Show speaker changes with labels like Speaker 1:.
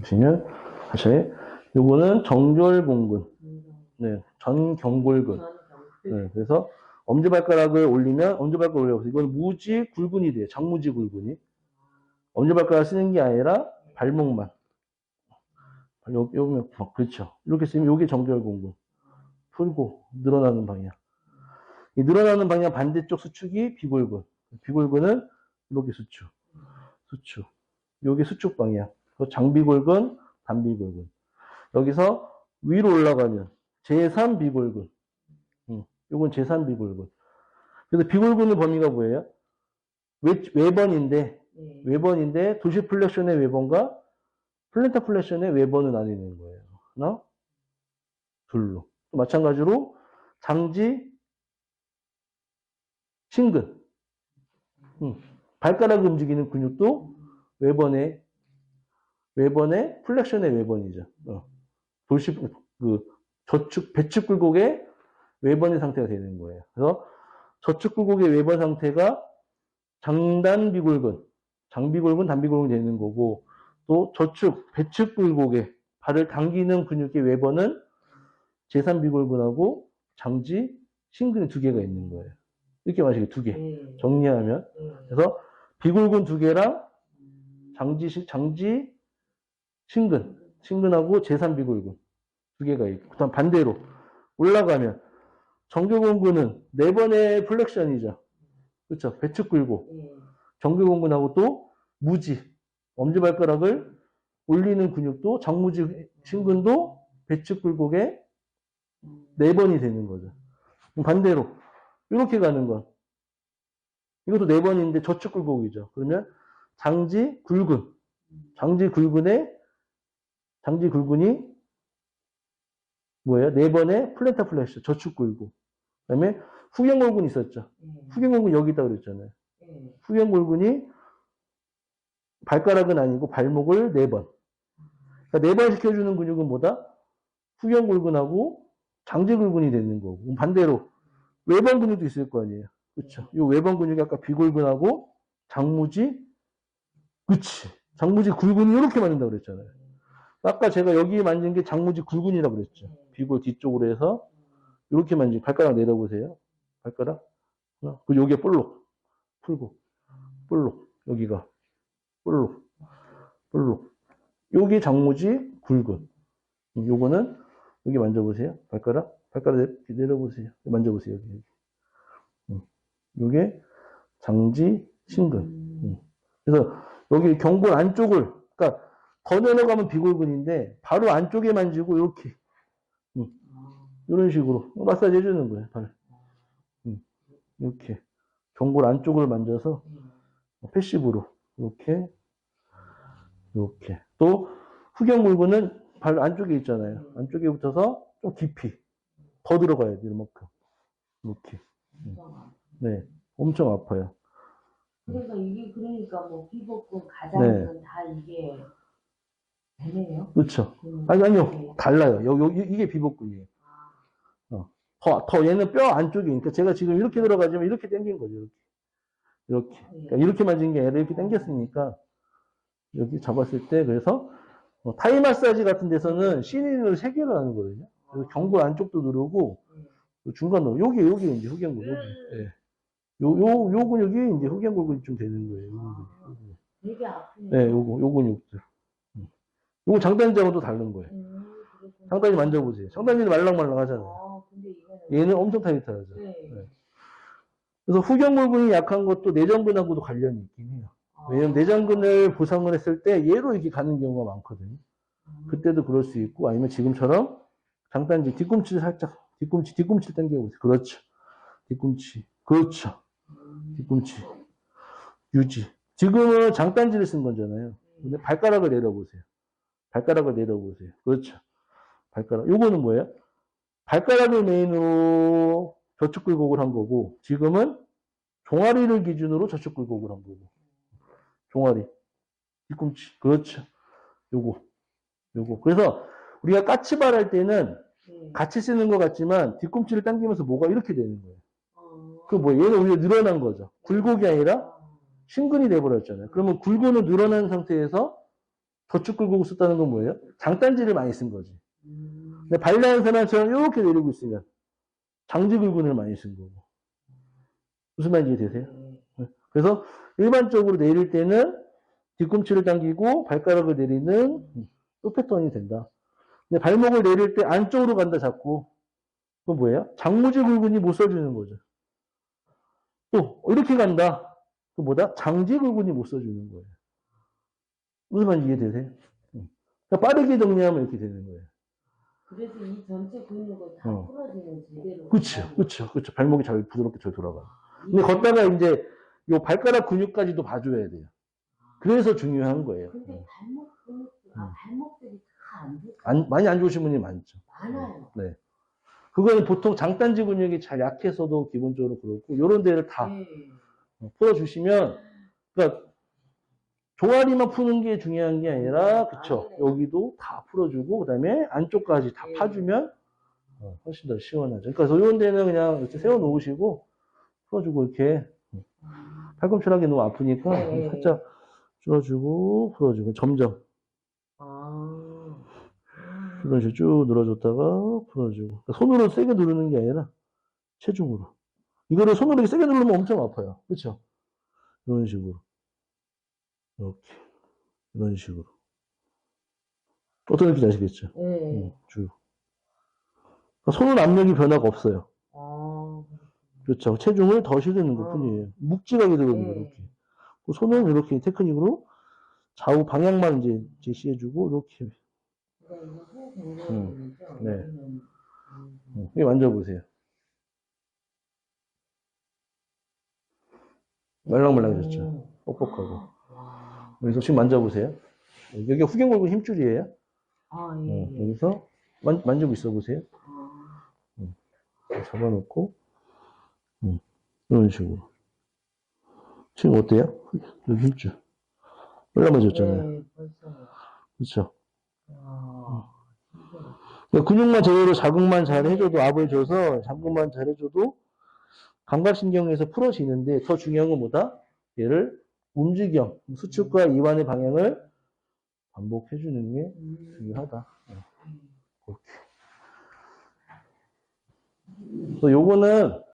Speaker 1: 보시면 다시 요거는 정절공근, 네, 전경골근. 네, 그래서 엄지발가락을 올리면 엄지발가락 올려서 이건 무지 굴근이 돼요. 장무지 굴근이. 엄지발가락 쓰는 게 아니라 발목만. 요, 요, 요, 그렇죠. 이렇게 쓰면 요게 정절공근. 풀고 늘어나는 방향. 이 늘어나는 방향 반대쪽 수축이 비골근. 비골근은 이렇게 수축. 수축. 요게 수축 방향. 그 장비골근, 단비골근. 여기서 위로 올라가면 제3비골근. 음, 요건 제3비골근. 그래서 비골근의 범위가 뭐예요? 외, 외번인데,
Speaker 2: 네.
Speaker 1: 외번인데 도시 플렉션의 외번과 플랜타 플렉션의 외번을 나뉘는 거예요. 하나, 둘로. 또 마찬가지로 장지, 신근. 음, 발가락 움직이는 근육도 외번의 외번의 플렉션의 외번이죠. 어. 돌시 그 저축 배축 굴곡의 외번의 상태가 되는 거예요. 그래서 저축 굴곡의 외번 상태가 장단 비골근, 장비골근, 단비골근이 되는 거고 또 저축 배축 굴곡의 발을 당기는 근육의 외번은 제3비골근하고 장지, 신근이 두 개가 있는 거예요. 이렇게 마시게 두 개.
Speaker 2: 네.
Speaker 1: 정리하면
Speaker 2: 네.
Speaker 1: 그래서 비골근 두 개랑
Speaker 2: 음.
Speaker 1: 장지, 장지, 신근, 신근하고 제3비골근 두 개가 있고, 그다음 반대로 올라가면 정교공근은 네 번의 플렉션이죠. 그렇죠. 배축 굴곡.
Speaker 2: 네.
Speaker 1: 정교공근하고 또 무지, 엄지발가락을 올리는 근육도 장무지, 신근도 배축 굴곡의
Speaker 2: 음.
Speaker 1: 네 번이 되는 거죠. 반대로 이렇게 가는 건 이것도 네 번인데 저축 굴곡이죠. 그러면 장지 굴근, 장지 굴근의 장지 굴근이 뭐예요? 네 번의 플랜타 플래시 저축 굴곡. 그다음에 후경골근 있었죠.
Speaker 2: 네.
Speaker 1: 후경골근 여기 있다 그랬잖아요.
Speaker 2: 네.
Speaker 1: 후경골근이 발가락은 아니고 발목을 네 번. 그러니까 네번 시켜주는 근육은 뭐다? 후경골근하고 장지골근이 되는 거고 반대로 외번 근육도 있을 거 아니에요. 그렇죠. 이 외번 근육이 아까 비골근하고 장무지, 그치. 장무지 굴근이 이렇게 만든다고 그랬잖아요. 아까 제가 여기 만진 게 장무지 굴근이라고 그랬죠. 비골 뒤쪽으로 해서 이렇게 만지 발가락 내려보세요. 발가락. 하나. 그리고 여기에 볼록. 풀고. 볼록. 여기가. 볼록. 볼록. 여기 장무지 굴근. 요거는 여기 만져보세요. 발가락. 발가락 내, 내려보세요. 만져보세요. 여기. 여기. 음. 요게 장지 신근.
Speaker 2: 음.
Speaker 1: 그래서 여기 경골 안쪽을, 그러니까 더 내려가면 비골근인데 바로 안쪽에 만지고 이렇게
Speaker 2: 아.
Speaker 1: 이런 식으로 마사지 해주는 거예요. 발. 음, 이렇게 경골 안쪽을 만져서
Speaker 2: 네.
Speaker 1: 패시브로 이렇게 이렇게 또 후경골근은 발 안쪽에 있잖아요. 안쪽에 붙어서 좀 깊이 더 들어가야 돼요. 이만큼 이렇게
Speaker 2: 무서워.
Speaker 1: 네 엄청 아파요.
Speaker 2: 그래서 이게 그러니까 뭐 피복근
Speaker 1: 네.
Speaker 2: 가장은 다 이게
Speaker 1: 그렇죠.
Speaker 2: 음.
Speaker 1: 아니 아니요 달라요. 요, 요 이게 비복근이에요.
Speaker 2: 아.
Speaker 1: 더, 더 얘는 뼈 안쪽에 그러니까 제가 지금 이렇게 들어가지만 이렇게 당긴 거죠. 이렇게 이렇게 그러니까 이렇게 만진 게 아니라 이렇게 당겼으니까 여기 잡았을 때 그래서 뭐 타이 마사지 같은 데서는 시린을 세 개를 하는 거거든요. 그래서 경골 안쪽도 누르고
Speaker 2: 네.
Speaker 1: 중간도 여기 여기 이제 흑연골 여기 예. 요, 요, 요 근육이 이제 흑연골근이 좀 되는 거예요. 요.
Speaker 2: 되게 아프네.
Speaker 1: 네, 요거 요 근육들. 음. 요거 장단지하고도 다른 거예요.
Speaker 2: 음.
Speaker 1: 장단지 만져보세요. 장단지는 말랑말랑하잖아요.
Speaker 2: 아, 근데 이거는
Speaker 1: 얘는 엄청 타이트하죠.
Speaker 2: 네.
Speaker 1: 네. 그래서 후경골근이 약한 것도 내전근하고도 관련이 있긴 해요.
Speaker 2: 아.
Speaker 1: 왜냐면 내전근을 보상을 했을 때 얘로 이렇게 가는 경우가 많거든요.
Speaker 2: 음.
Speaker 1: 그때도 그럴 수 있고 아니면 지금처럼 장단지 뒤꿈치를 살짝 뒤꿈치 뒤꿈치를 당겨보세요. 그렇죠. 뒤꿈치. 그렇죠.
Speaker 2: 음.
Speaker 1: 뒤꿈치. 유지. 지금은 장단지를 쓴 거잖아요. 근데 발가락을 내려보세요. 발가락을 내려보세요. 그렇죠. 발가락. 요거는 뭐예요? 발가락을 메인으로 저축 굴곡을 한 거고, 지금은 종아리를 기준으로 저축 굴곡을 한 거고. 종아리. 뒤꿈치. 그렇죠. 요거. 요거. 그래서 우리가 까치발 할 때는
Speaker 2: 네.
Speaker 1: 같이 쓰는 것 같지만 뒤꿈치를 당기면서 뭐가 이렇게 되는 거예요.
Speaker 2: 어.
Speaker 1: 그 뭐, 얘는 오히려 늘어난 거죠. 굴곡이 아니라
Speaker 2: 아.
Speaker 1: 신근이 돼버렸잖아요. 그러면 굴근은 늘어난 상태에서 더쭉 긁고 썼다는 건 뭐예요? 장단지를 많이 쓴 거지.
Speaker 2: 음.
Speaker 1: 근데 발라한 사람처럼 이렇게 내리고 있으면 장지굴근을 많이 쓴 거고. 무슨 말인지 이해되세요?
Speaker 2: 네.
Speaker 1: 그래서 일반적으로 내릴 때는 뒤꿈치를 당기고 발가락을 내리는 또 패턴이 된다. 근데 발목을 내릴 때 안쪽으로 간다 자꾸. 그건 뭐예요? 장무지 굴근이 못 써주는 거죠. 또 이렇게 간다. 그 뭐다? 장지 굴근이 못 써주는 거예요. 무슨 말인지 이해되세요? 응. 그러니까 빠르게 정리하면 이렇게 되는 거예요.
Speaker 2: 그래서 이 전체 근육을 다
Speaker 1: 어.
Speaker 2: 풀어주는 제대로.
Speaker 1: 그쵸, 그쵸, 그쵸. 발목이 잘 부드럽게 잘 돌아가.
Speaker 2: 이-
Speaker 1: 근데 걷다가 이제 요 발가락 근육까지도 봐줘야 돼요. 그래서 중요한 거예요.
Speaker 2: 근데
Speaker 1: 응.
Speaker 2: 발목 근육, 아,
Speaker 1: 음.
Speaker 2: 발목들이 다안 좋.
Speaker 1: 안- 많이 안 좋으신 분이 많죠.
Speaker 2: 많아요.
Speaker 1: 네. 그거는 보통 장단지 근육이 잘 약해서도 기본적으로 그렇고, 요런 데를 다
Speaker 2: 네.
Speaker 1: 풀어주시면, 그러니까, 종아리만 푸는 게 중요한 게 아니라, 그쵸.
Speaker 2: 아, 네.
Speaker 1: 여기도 다 풀어주고, 그 다음에 안쪽까지 다
Speaker 2: 네.
Speaker 1: 파주면, 어, 훨씬 더 시원하죠. 그러니까 이런 데는 그냥 이렇게 세워놓으시고, 풀어주고, 이렇게,
Speaker 2: 음.
Speaker 1: 팔꿈치락이 너무 아프니까,
Speaker 2: 네.
Speaker 1: 살짝 줄어주고, 풀어주고, 점점.
Speaker 2: 아.
Speaker 1: 이런 식으로 쭉 눌러줬다가 풀어주고. 그러니까 손으로 세게 누르는 게 아니라 체중으로. 이거를 손으로 이렇게 세게 누르면 엄청 아파요. 그렇죠? 이런 식으로. 이렇게. 이런 식으로. 어떤 느낌인지 아시겠죠?
Speaker 2: 네.
Speaker 1: 응, 쭉. 그러니까 손은 압력이 변화가 없어요.
Speaker 2: 아.
Speaker 1: 그렇죠. 체중을 더 실는 것
Speaker 2: 어.
Speaker 1: 뿐이에요. 묵직하게 들어오는 거,
Speaker 2: 네.
Speaker 1: 이렇게. 그 손은 이렇게 테크닉으로 좌우 방향만 이제 제시해주고, 이렇게.
Speaker 2: 그러니까 이거 후
Speaker 1: 음. 네.
Speaker 2: 여기는, 음.
Speaker 1: 어, 여기 만져보세요. 말랑말랑해졌죠?
Speaker 2: 오.
Speaker 1: 뻑뻑하고.
Speaker 2: 와.
Speaker 1: 여기서 지금 만져보세요. 여기가 후경골근 힘줄이에요.
Speaker 2: 아,
Speaker 1: 어,
Speaker 2: 예, 예.
Speaker 1: 여기서 만, 만지고 있어 보세요.
Speaker 2: 아.
Speaker 1: 잡아놓고, 음, 이런 식으로. 지금 어때요? 여기 힘줄. 올라맞았잖아요.
Speaker 2: 네, 벌써.
Speaker 1: 그렇죠?
Speaker 2: 와. 진짜.
Speaker 1: 그러니까 근육만 제대로 자극만 잘 해줘도, 압을 줘서 자극만 잘 해줘도 감각신경에서 풀어지는데 더 중요한 건 뭐다? 얘를 움직여, 수축과 이완의 방향을 반복해 주는 게
Speaker 2: 음.
Speaker 1: 중요하다.
Speaker 2: 음.
Speaker 1: 그래서 요거는